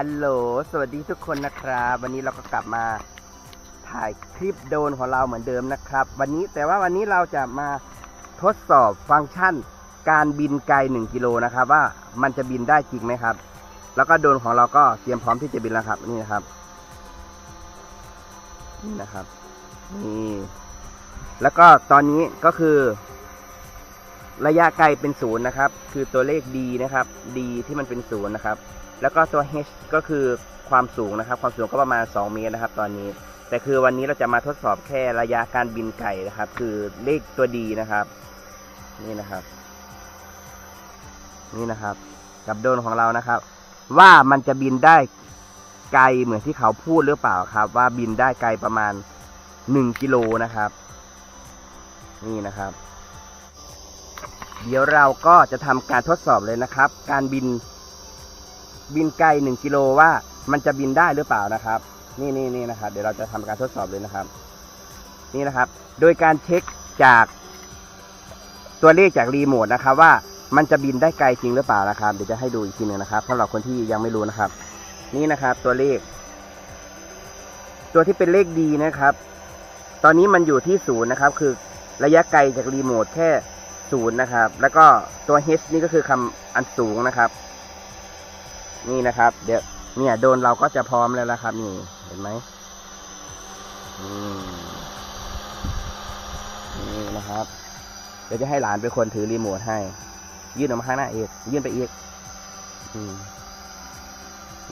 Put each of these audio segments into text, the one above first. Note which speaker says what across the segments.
Speaker 1: ฮัลโหล สวัสดีทุกคนนะครับ วันนี้เราก็กลับมาถ่ายคลิปโดนของเราเหมือนเดิมนะครับ วันนี้แต่ว่าวันนี้เราจะมาทดสอบฟังก์ชันการบินไกล 1 กิโลนะครับ ว่ามันจะบินได้จริงไหมครับ แล้วก็โดนของเราก็เตรียมพร้อมที่จะบินแล้วครับ นี่นะครับ นี่นะครับ นี่ แล้วก็ตอนนี้ก็คือ ระยะไกลเป็นศูนย์นะครับ คือตัวเลข d นะครับ d ที่มันเป็นศูนย์นะครับ แล้วก็ตัว h ก็คือความสูงนะครับ ความสูงก็ประมาณ 2 เมตรนะครับ ตอนนี้ แต่คือวันนี้เราจะมาทดสอบแค่ระยะการบินไก่นะครับ คือเลขตัว d นะครับ นี่นะครับ นี่นะครับ กับโดรนของเรานะครับ ว่ามันจะบินได้ไกลเหมือนที่เขาพูดหรือเปล่าครับ ว่าบินได้ไกลประมาณ1กิโลนะครับ นี่นะครับ เดี๋ยวเราก็จะทำการทดสอบเลยนะครับ การบินบินไกลหนึ่งกิโลว่ามันจะบินได้หรือเปล่านะครับ นี่นี่นี่นะครับ เดี๋ยวเราจะทำการทดสอบเลยนะครับ นี่นะครับ โดยการเช็คจากตัวเลขจากรีโมทนะครับว่ามันจะบินได้ไกลจริงหรือเปล่านะครับ เดี๋ยวจะให้ดูอีกทีหนึ่งนะครับสำหรับคนที่ยังไม่รู้นะครับ นี่นะครับตัวเลข ตัวที่เป็นเลขดีนะครับ ตอนนี้มันอยู่ที่ศูนย์นะครับ คือระยะไกลจากรีโมทแค่ ศูนย์นะครับ แล้วก็ตัว H นี่ก็คือคำอันสูงนะครับ นี่นะครับ เดี๋ยวเนี่ยโดนเราก็จะพร้อมแล้วละครับนี่เห็นไหมนี่นะครับ เดี๋ยวจะให้หลานเป็นคนถือรีโมทให้ ยื่นออกมาข้างหน้าเอกยื่นไปเอีก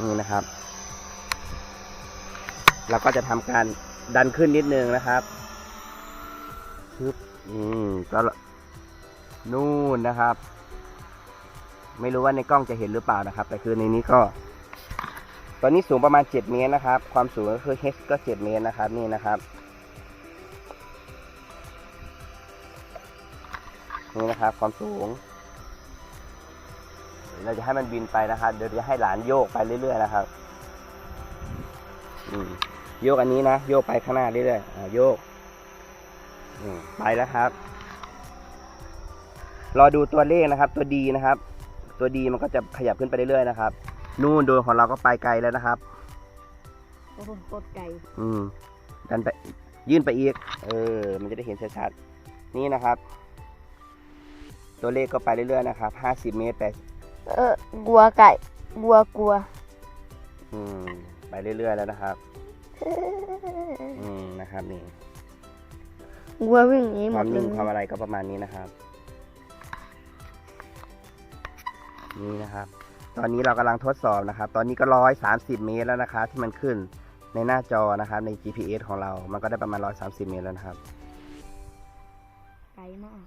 Speaker 1: นี่นะครับ เราก็จะทำการดันขึ้นนิดนึงนะครับชึบอืมก็ นู่นนะครับ ไม่รู้ว่าในกล้องจะเห็นหรือเปล่านะครับ แต่คือในนี้ก็ ตอนนี้สูงประมาณ 7 เมตรนะครับ ความสูงก็คือ h ก็ 7 เมตรนะครับ นี่นะครับ นี่นะครับ ความสูง เราจะให้มันบินไปนะครับ เดี๋ยวจะให้หลานโยกไปเรื่อยๆนะครับโยกอันนี้นะ โยกไปข้างหน้าเรื่อยๆโยกไปแล้วครับ รอดูตัวเลขนะครับ ตัวดีนะครับ ตัวดีมันก็จะขยับขึ้นไปเรื่อยๆนะครับ นู่นโดรนของเราก็ไปไกลแล้วนะครับ
Speaker 2: โอ้โหโคตรไกล
Speaker 1: อืมดันไปยื่นไปอีก เออ มันจะได้เห็นชัดๆนี่นะครับ ตัวเลขก็ไปเรื่อยๆนะครับห้าสิบเมตรไป
Speaker 2: เออกลัวไก่กลัวกลัว
Speaker 1: อืม ไปเรื่อยๆแล้วนะครับ อืมนะครับนี่
Speaker 2: กลัววิ่งหนีห
Speaker 1: ค
Speaker 2: ม
Speaker 1: วาม
Speaker 2: ดเล
Speaker 1: นิ่
Speaker 2: ย
Speaker 1: งความอะไรก็ประมาณนี้นะครับ นี่นะครับ ตอนนี้เรากำลังทดสอบนะครับ ตอนนี้ก็ร้อยสามสิบเมตรแล้วนะครับ ที่มันขึ้นในหน้าจอนะครับ ใน GPS ของเรา มันก็ได้ประมาณร้อยสามสิบเมตรแล้วนะครับ
Speaker 2: ไกลมาก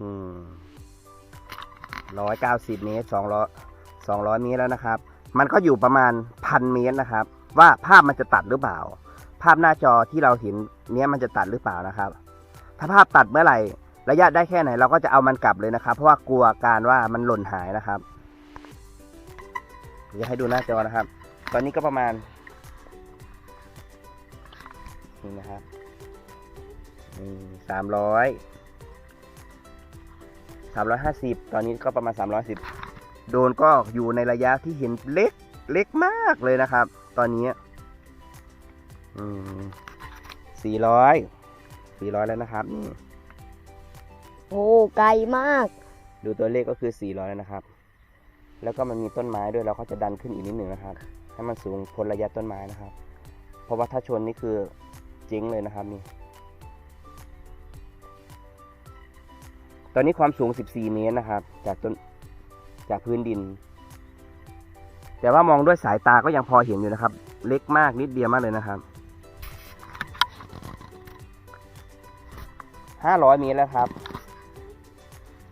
Speaker 1: อืมร้อยเก้าสิบเมตรสองร้อยสองร้อยเมตรแล้วนะครับ มันก็อยู่ประมาณพันเมตรนะครับ ว่าภาพมันจะตัดหรือเปล่า ภาพหน้าจอที่เราเห็นเนี้ยมันจะตัดหรือเปล่านะครับ ถ้าภาพตัดเมื่อไหร่ระยะได้แค่ไหนเราก็จะเอามันกลับเลยนะครับ เพราะว่ากลัวการว่ามันหล่นหายนะครับ เดี๋ยวให้ดูหน้าจอนะครับ ตอนนี้ก็ประมาณนี่นะครับสามร้อยสามร้อยห้าสิบตอนนี้ก็ประมาณสามร้อยสิบโดนก็อยู่ในระยะที่เห็นเล็กเล็กมากเลยนะครับ ตอนนี้อืมสี่ร้อยสี่ร้อยแล้วนะครับนี่
Speaker 2: โอ้ไกลมาก
Speaker 1: ดูตัวเลขก็คือสี่ร้อยแล้วนะครับ แล้วก็มันมีต้นไม้ด้วยเราก็จะดันขึ้นอีกนิดหนึ่งนะครับ ให้มันสูงพ้นระยะต้นไม้นะครับ เพราะว่าถ้าชนนี่คือเจ๊งเลยนะครับนี่ ตอนนี้ความสูง 14 เมตรนะครับ จากต้นจากพื้นดิน แต่ว่ามองด้วยสายตาก็ยังพอเห็นอยู่นะครับ เล็กมากนิดเดียวมากเลยนะครับ 500 เมตรแล้วครับ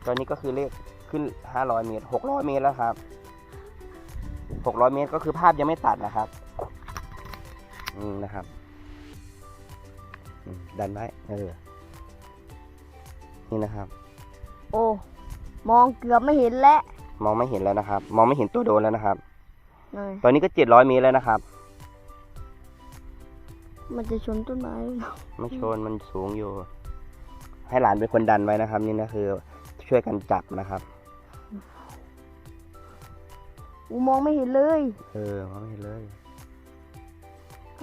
Speaker 1: ตอนนี้ก็คือเลข ขึ้น 500 เมตร 600 เมตรแล้วครับ 600 เมตรก็คือภาพยังไม่ตัดนะครับอืมนะครับอืมดันไว้เออ นี่นะครับ
Speaker 2: โอ้ มองเกือบไม่เห็นแล้ว
Speaker 1: มองไม่เห็นแล้วนะครับ มองไม่เห็นตัวโดนแล้วนะครับ
Speaker 2: เลย
Speaker 1: ตอนนี้ก็ 700 เมตรแล้วนะครับ
Speaker 2: มันจะชนต้นไม้หรือเปล่า
Speaker 1: ไม่ชน มันสูงอยู่ ให้หลานเป็นคนดันไว้นะครับ นี่นะคือช่วยกันจับนะครับ
Speaker 2: กูมองไม่เห็นเลย
Speaker 1: เออมองไม่เห็นเลย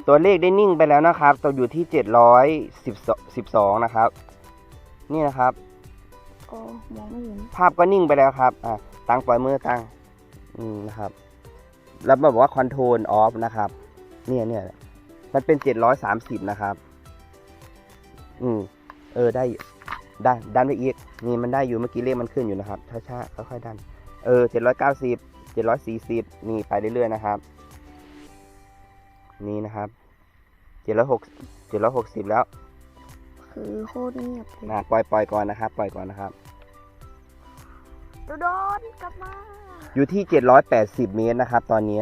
Speaker 1: ตัวเลขได้นิ่งไปแล้วนะครับ ตัวอยู่ที่เจ็ดร้อยสิบสิบสองนะครับ นี่นะครับ
Speaker 2: ก็มองไม่เห็น
Speaker 1: ภาพก็นิ่งไปแล้วครับ อะตั้งปล่อยมือตั้งอืมนะครับ แล้วบอกว่า control off นะครับ เนี่ยเนี่ยมันเป็นเจ็ดร้อยสามสิบนะครับ อืม เออได้อยู่ดันดันไปอีกนี่มันได้อยู่เมื่อกี้เลขมันขึ้นอยู่นะครับช้าๆค่อยๆดัน เออเจ็ดร้อยเก้าสิบ เจ็ดร้อยสี่สิบนี่ไปเรื่อยๆนะครับ นี่นะครับเจ็ดร้อยหกเจ็ดร้อยหกสิบแล้ว
Speaker 2: คือโคตรเงียบเลย
Speaker 1: นะปล่อยปล่อยก่อนนะครับ ปล่อยก่อนนะครับ
Speaker 2: โดนกลับมา
Speaker 1: อยู่ที่ 780 เมตรนะครับ ตอนนี้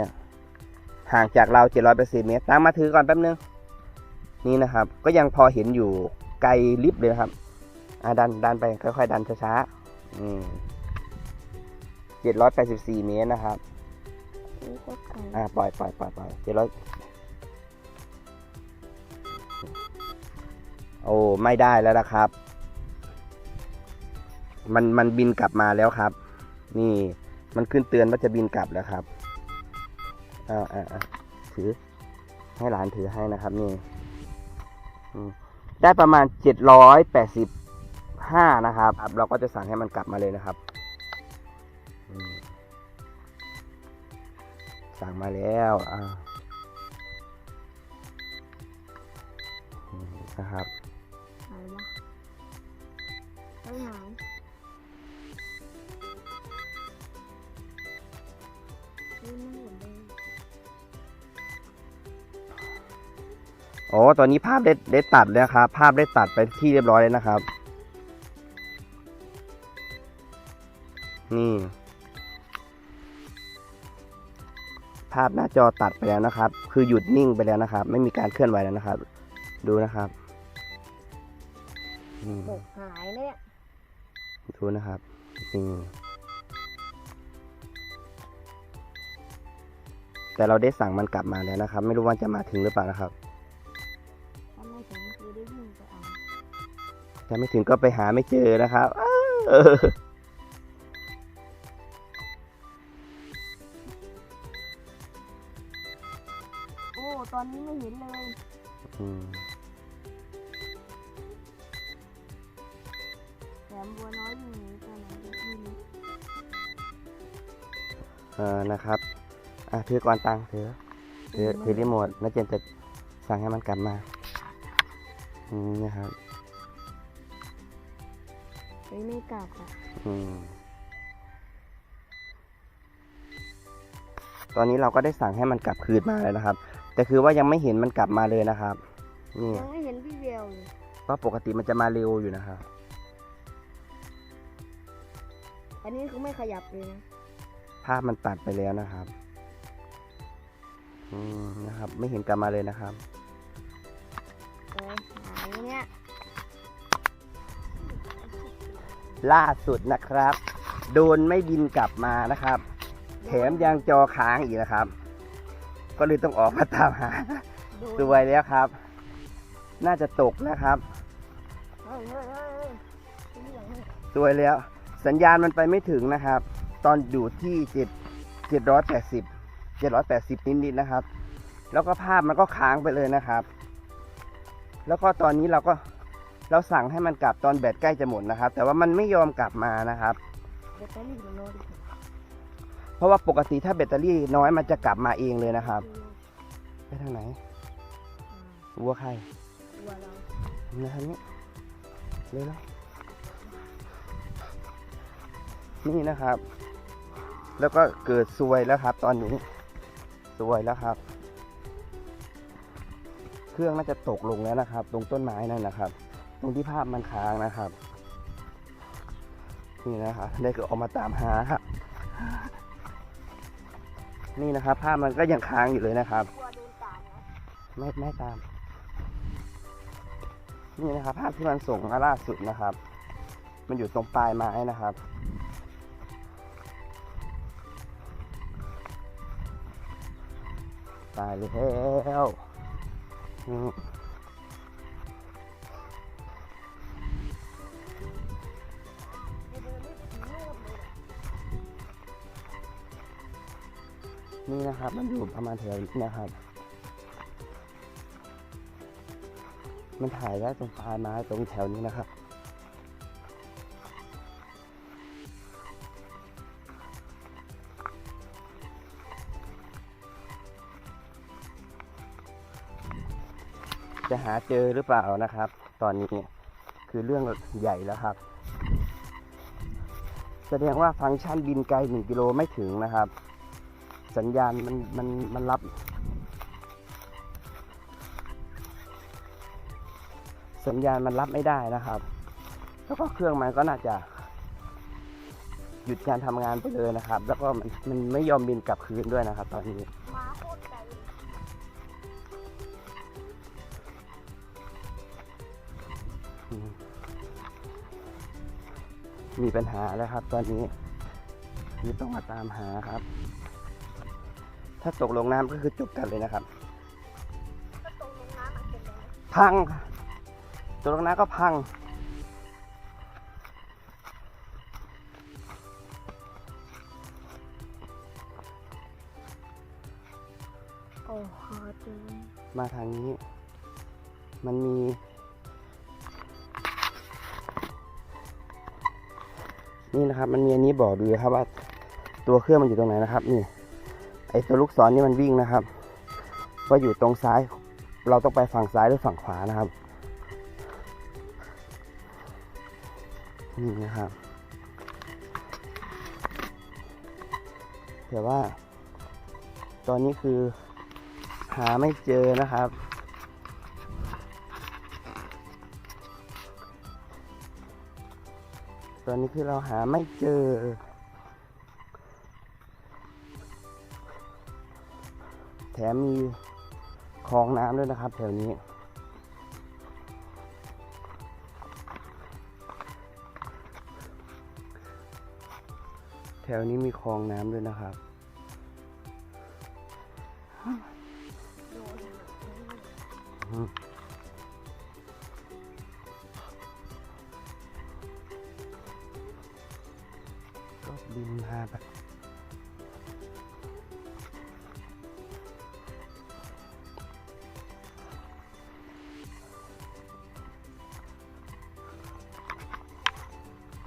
Speaker 1: ห่างจากเรา 780 เมตรตั้งมาถือก่อนแป๊บนึง นี่นะครับ ก็ยังพอเห็นอยู่ไกลลิบเลยนะครับ อ่าดันดันไปค่อยๆดันช้าๆอืม 784 เมตรนะครับ
Speaker 2: โอ้โคตรไกล
Speaker 1: อ่าปล่อยปล่อยปล่อยปล่อยเจ็ดร้อยโอ้ไม่ได้แล้วนะครับ มันมันบินกลับมาแล้วครับ นี่มันขึ้นเตือนว่าจะบินกลับแล้วครับอ่าอ่าอ่าถือ ให้หลานถือให้นะครับ นี่อืมได้ประมาณเจ็ดร้อยแปดสิบห้านะครับ เราก็จะสั่งให้มันกลับมาเลยนะครับอืม สั่งมาแล้วอ่าอืมนะครับ
Speaker 2: หายวะไม่หายเฮ้ยไม่เห็นเลย
Speaker 1: โอ้ตอนนี้ภาพได้ได้ตัดแล้วครับ ภาพได้ตัดไปที่เรียบร้อยเลยนะครับ นี่ ภาพหน้าจอตัดไปแล้วนะครับ คือหยุดนิ่งไปแล้วนะครับ ไม่มีการเคลื่อนไหวแล้วนะครับ ดูนะครับอืม
Speaker 2: ตกหายเนี่ย
Speaker 1: ดูนะครับนี่แต่เราได้สั่งมันกลับมาแล้วนะครับ ไม่รู้ว่าจะมาถึงหรือเปล่านะครับ
Speaker 2: ถ้าไม่ถึงคือได้วิ่งไปเอา
Speaker 1: ถ้าไม่ถึงก็ไปหาไม่เจอนะครับ
Speaker 2: ตอนนี้ไม่เห็นเลย
Speaker 1: อืม
Speaker 2: แถมบัวน้อยอยู่ไหนตัวไหนก็ไม่รู้
Speaker 1: เออนะครับอะถือก่อนตังค์ถือถือถือรีโมทแล้วเจนจะสั่งให้มันกลับมาอืมนะครับ
Speaker 2: เฮ้ยไม่กลับอะ
Speaker 1: อืมตอนนี้เราก็ได้สั่งให้มันกลับคืนมาแล้วนะครับ แต่คือว่ายังไม่เห็นมันกลับมาเลยนะครับ นี่
Speaker 2: ยังไม่เห็นพี่เวลเลย
Speaker 1: เพราะปกติมันจะมาเร็วอยู่นะครับ
Speaker 2: อันนี้คือไม่ขยับเลยนะ
Speaker 1: ภาพมันตัดไปแล้วนะครับ อืมนะครับ ไม่เห็นกลับมาเลยนะครับ
Speaker 2: เอ้ยหายเนี่ย
Speaker 1: ล่าสุดนะครับ โดนไม่บินกลับมานะครับ แถมยังจอค้างอีกนะครับ ก็เลยต้องออกมาตามหา
Speaker 2: โดน
Speaker 1: สวยแล้วครับ น่าจะตกนะครับ
Speaker 2: เฮ้ยเฮ้ยเฮ้ยเฮ้ยเป็นอย่างนี้
Speaker 1: สวยแล้ว สัญญาณมันไปไม่ถึงนะครับ ตอนอยู่ที่เจ็ดเจ็ดร้อยแปดสิบเจ็ดร้อยแปดสิบนิดๆนะครับ แล้วก็ภาพมันก็ค้างไปเลยนะครับ แล้วก็ตอนนี้เราก็เราสั่งให้มันกลับตอนแบตใกล้จะหมดนะครับ แต่ว่ามันไม่ยอมกลับมานะครับ
Speaker 2: แบต เตอรี่มันน้อยดิ
Speaker 1: เพราะว่าปกติถ้าแบตเตอรี่น้อยมันจะกลับมาเองเลยนะครับ ไปทางไหนวัวใคร
Speaker 2: ตัวเรา
Speaker 1: นะทางนี้เร็วแล้วนี่นะครับ แล้วก็เกิดซวยแล้วครับ ตอนนี้ซวยแล้วครับ เครื่องน่าจะตกลงแล้วนะครับ ตรงต้นไม้นั่นนะครับ ตรงที่ภาพมันค้างนะครับ นี่นะครับได้ก็ออกมาตามหาครับ นี่นะครับภาพมันก็ยังค้างอยู่เลยนะครับไม่ไม่ตาม นี่นะครับ ภาพที่มันส่งมาล่าสุดนะครับ มันอยู่ตรงปลายไม้นะครับตายแล้ว นี่นะครับ มันอยู่ประมาณแถวนี้นะครับ มันถ่ายได้ตรงปลายไม้ตรงแถวนี้นะครับจะหาเจอหรือเปล่านะครับ ตอนนี้คือเรื่องใหญ่แล้วครับ แสดงว่าฟังก์ชันบินไกลหนึ่งกิโลไม่ถึงนะครับ สัญญาณมันมันมันรับ สัญญาณมันรับไม่ได้นะครับ แล้วก็เครื่องมันก็น่าจะ หยุดการทำงานไปเลยนะครับ แล้วก็มันมันไม่ยอมบินกลับคืนด้วยนะครับ ตอนนี้
Speaker 2: มี
Speaker 1: ปัญหาแล้วครับ ตอนนี้คือต้องมาตามหาครับ ถ้าตกลงน้ำก็คือจบกันเลยนะครับ
Speaker 2: ก็ตรงลงน้ำมันเป็นยังไง
Speaker 1: พังค่ะตกลงน้ำก็พัง
Speaker 2: โอ้โหจริง
Speaker 1: มาทางนี้ มันมี นี่นะครับ มันมีอันนี้บอกดูครับว่าตัวเครื่องมันอยู่ตรงไหนนะครับ นี่ไอตัวลูกศรนี่มันวิ่งนะครับ ว่าอยู่ตรงซ้าย เราต้องไปฝั่งซ้ายหรือฝั่งขวานะครับ นี่นะครับ แต่ว่า ตอนนี้คือหาไม่เจอนะครับตอนนี้คือเราหาไม่เจอ แถมมีคลองน้ำด้วยนะครับ แถวนี้ แถวนี้มีคลองน้ำด้วยนะครับอืม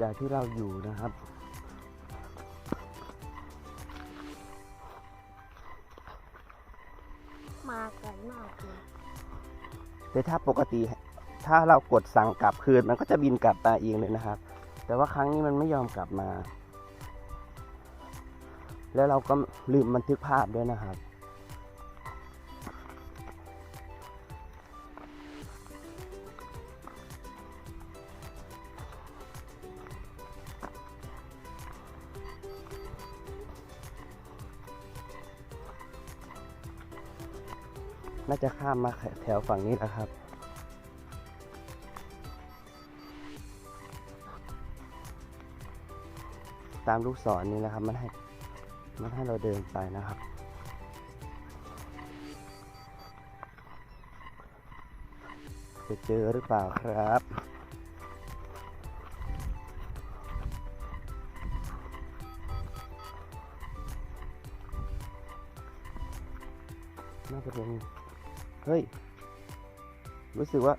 Speaker 1: จากที่เราอยู่นะครับ
Speaker 2: มาไกลมากเลย
Speaker 1: แต่ถ้าปกติถ้าเรากดสั่งกลับคืนมันก็จะบินกลับมาเองเลยนะครับ แต่ว่าครั้งนี้มันไม่ยอมกลับมา แล้วเราก็ลืมบันทึกภาพด้วยนะครับ น่าจะข้ามมาแถวฝั่งนี้แล้วครับ ตามลูกศรนี้นะครับ มันให้มันให้เราเดินไปนะครับ จะเจอหรือเปล่าครับน่าจะเป็น เฮ้ย รู้สึกว่า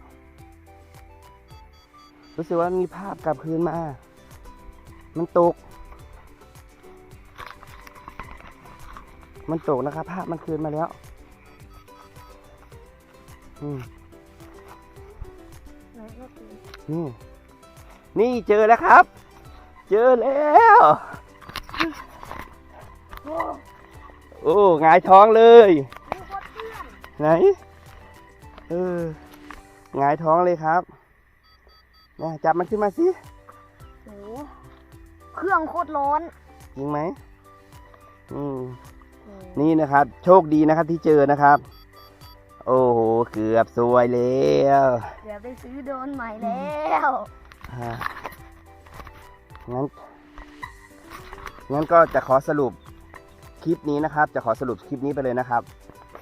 Speaker 1: รู้สึกว่ามีภาพกลับคืนมา มันตก มันตกนะครับ ภาพมันคืนมาแล้ว อืม
Speaker 2: นี่
Speaker 1: นี่เจอแล้วครับ เจอแล้ว
Speaker 2: โอ้
Speaker 1: หงายท้องเลย ไหน เออหงายท้องเลยครับนะจับมันขึ้นมาสิ
Speaker 2: โหเครื่องโคตรร้อน
Speaker 1: จริงไหมอืม
Speaker 2: โอ้
Speaker 1: นี่นะครับ โชคดีนะครับที่เจอนะครับ โอ้โห เกือบซวยแล้ว
Speaker 2: เดี๋ยวไปซื้อโดรนใหม่แล้ว
Speaker 1: อ่างั้น งั้นก็จะขอสรุปคลิปนี้นะครับ จะขอสรุปคลิปนี้ไปเลยนะครับ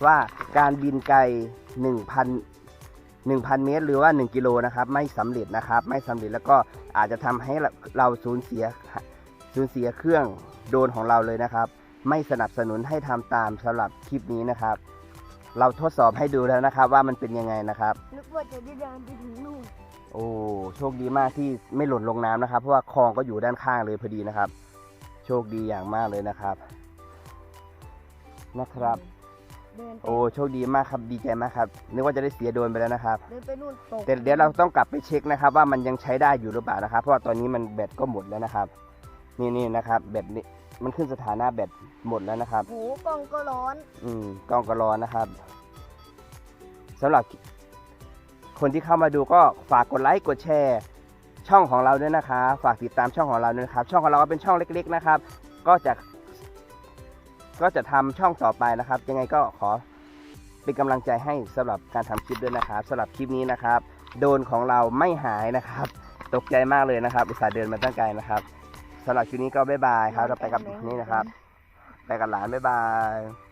Speaker 1: ว่าการบินไกล 1,000 1,000 เมตร หรือว่า 1 กิโลนะครับ ไม่สำเร็จนะครับ ไม่สำเร็จแล้วก็อาจจะทำให้เราเราสูญเสียสูญเสียเครื่องโดรนของเราเลยนะครับ ไม่สนับสนุนให้ทำตามสำหรับคลิปนี้นะครับ เราทดสอบให้ดูแล้วนะครับ ว่ามันเป็นยังไงนะครับ
Speaker 2: นึกว่าจะได้เดินไปถึงนู่น
Speaker 1: โอ้โชคดีมากที่ไม่หล่นลงน้ำนะครับ เพราะว่าคลองก็อยู่ด้านข้างเลยพอดีนะครับ โชคดีอย่างมากเลยนะครับนะครับ
Speaker 2: เดินไป
Speaker 1: โอ้โชคดีมากครับดีใจมากครับนึกว่าจะได้เสียโดนไปแล้วนะครับ
Speaker 2: เดินไปนู่นตก
Speaker 1: แต่เดี๋ยวเราต้องกลับไปเช็คนะครับ ว่ามันยังใช้ได้อยู่หรือเปล่านะครับ เพราะว่าตอนนี้มันแบตก็หมดแล้วนะครับ นี่นี่นะครับแบตนี่มันขึ้นสถานะแบตหมดแล้วนะครับ
Speaker 2: โหกล้องก็ร้อน
Speaker 1: อืมกล้องก็ร้อนนะครับสำหรับคนที่เข้ามาดูก็ฝากกดไลค์กดแชร์ ช่องของเราด้วยนะคะฝากติดตามช่องของเราด้วยนะครับ ช่องของเราก็เป็นช่องเล็ก ๆ นะครับ ก็จะ ก็จะทำช่องต่อไปนะครับ ยังไงก็ขอเป็นกำลังใจให้สำหรับการทำคลิปด้วยนะครับสำหรับคลิปนี้นะครับ โดนของเราไม่หายนะครับ ตกใจมากเลยนะครับอุตส่าห์เดินมาตั้งไกลนะครับสำหรับคลิปนี้ก็บ๊ายบายครับเราไปกับนี่นะครับ ไปกับหลานบ๊ายบาย